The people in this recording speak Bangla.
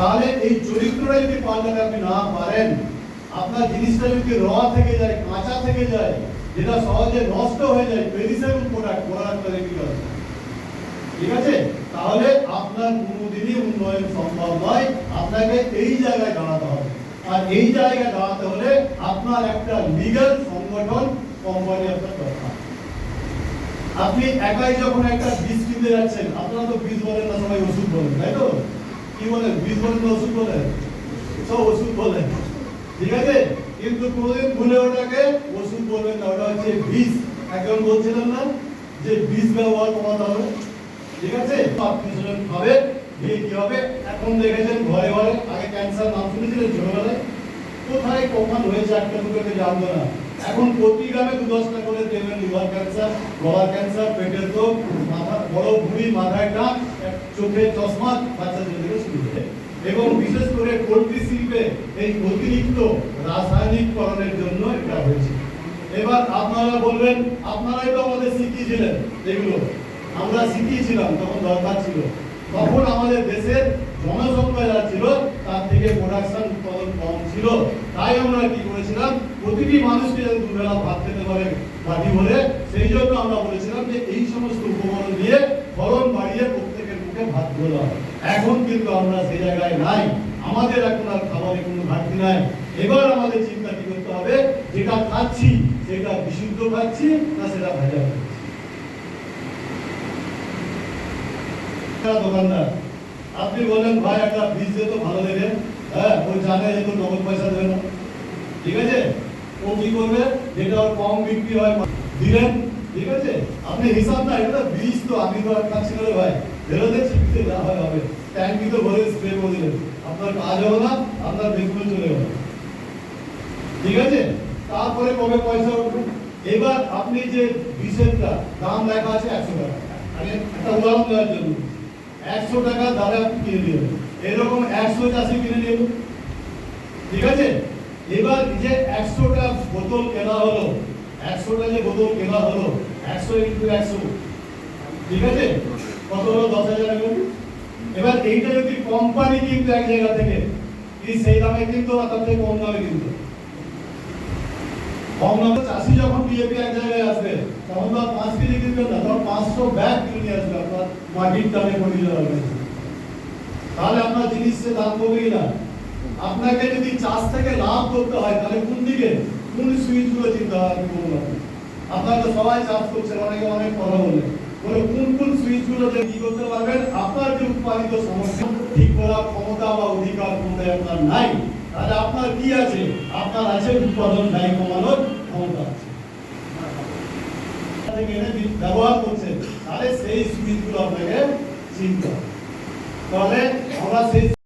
তাহলে এই চরিত্রটা যদি পাল্টাতে আপনি না পারেন, আপনার জিনিসটা যদি র থেকে যায়, কাঁচা থেকে যায়, যেটা সহজে নষ্ট হয়ে যায় পেরিসেবল প্রোডাক্ট প্রোডাক্ট বিক্রি করে ঠিক আছে? তাহলে আপনার কোনোদিনই উন্নয়ন সম্ভব নয়। আপনাকে এই জায়গায় দাঁড়াতে হবে। আর এই জায়গায় দাঁড়াতে হলে আপনার একটা লিগ্যাল সংগঠন কোম্পানি আপনার দরকার। আপনি একাই যখন একটা বীজ কিনতে যাচ্ছেন, আপনারা তো বীজ বলেন না, সবাই ওষুধ বলেন, তাই তো? কি বলেন বীজ বলেন ওষুধ বলেন সব ওষুধ বলেন ঠিক আছে? কিন্তু কোনোদিন ভুলে ওটাকে ওষুধ বলবেন না। ওটা হচ্ছে বীজ। এখন বলছিলেন না যে বীজ ব্যবহার কমাতে হবে। ঠিক আছে? আপনি সেটা খাবে দিয়ে কি হবে? এখন দেখেছেন ঘরে ঘরে, আগে ক্যান্সার নাম শুনেছিলেন ছোটবেলায়? কোথায়, কখন হয়েছে, একটা দুটোকে জানতো না। এখন প্রতি গ্রামে দু দশটা করে দেবেন লিভার ক্যান্সার গলার ক্যান্সার পেটের রোগ, মাথা বড় ভুঁড়ি মাথায় টাক চোখে চশমা বাচ্চাদের থেকে শুরু হয়ে এবং বিশেষ করে পোলট্রি শিল্পে এই অতিরিক্ত রাসায়নিককরণের জন্য এটা হয়েছে। এবার আপনারা বলবেন, আপনারাই তো আমাদের শিখিয়েছিলেন এগুলো। আমরা শিখিয়েছিলাম, তখন দরকার ছিল। তখন আমাদের দেশের জনসংখ্যা যা ছিল, তার থেকে প্রোডাকশন উৎপাদন কম ছিল। তাই আমরা কি করেছিলাম, প্রতিটি মানুষকে যাতে দুবেলা ভাত খেতে পারে বাটি ভরে, সেই জন্য আমরা বলেছিলাম যে এই সমস্ত উপকরণ দিয়ে ফলন বাড়িয়ে প্রত্যেকের মুখে ভাত তুলে হয় এখন কিন্তু আমরা সেই জায়গায় নাই, আমাদের এখন আর খাবারের কোনো ঘাটতি নাই। এবার আমাদের চিন্তা কি করতে হবে? যেটা খাচ্ছি সেটা বিশুদ্ধ খাচ্ছি, না সেটা ভেজা খাচ্ছি। দোকানদার, আপনি বলেন, ভাই, একটা বীজ দে তো, ভালো দেখে হ্যাঁ ও জানে যে তো নগদ পয়সা দেবে না। ঠিক আছে? ও কি করবে? যেটা ওর কম বিক্রি হয়, দিলেন। ঠিক আছে? আপনি হিসাব না, এটা বীজ তো, আমি তো খাচ্ছি না রে ভাই। বেরোতে ছিটতে যা হয় হবে। ট্যাঙ্কি তো ভরে স্প্রে করে দিলেন। আপনার কাজ হবে না, আপনার বেগুলো চলে গেল ঠিক আছে? তারপরে কবে পয়সা উঠবে এবার আপনি যে বিষেরটা দাম লেখা আছে একশো টাকা। আগে একটা উদাহরণ দেওয়ার জন্য। একশো টাকা দামে আপনি কিনে নিলেন এরকম একশো চাষি কিনে নিল ঠিক আছে? এবার যে একশোটা বোতল কেনা হলো, একশোটা যে বোতল কেনা হলো, একশো ইন্টু একশো ঠিক আছে? কত হলো? দশ হাজার এবার এইটা যদি কোম্পানি কিন্তু এক জায়গা থেকে সেই দামে কিন্তু তার থেকে কম দামে কিন্তু। কম দামে চাষি যখন বিএপি এক জায়গায় আসবে, তখন তো পাঁচ কেজি কিনবেন না, তখন পাঁচশো ব্যাগ কিনে আসবে আপনার মাটির দামে কোটি যাবে তাহলে আপনার জিনিসের দাম কমে না। আপনাকে যদি চাষ থেকে লাভ করতে হয়, তাহলে কোন দিকে? কোন সুইচগুলো চিন্তা আমি। আপনারা তো সবাই চাষ করছেন, অনেকে অনেক কথা বলে। আপনার আছে? উৎপাদন ব্যয় কমানোর ব্যবহার করছেন, তাহলে সেই সুইচগুলো আপনাকে চিন্তা তাহলে আমরা সেই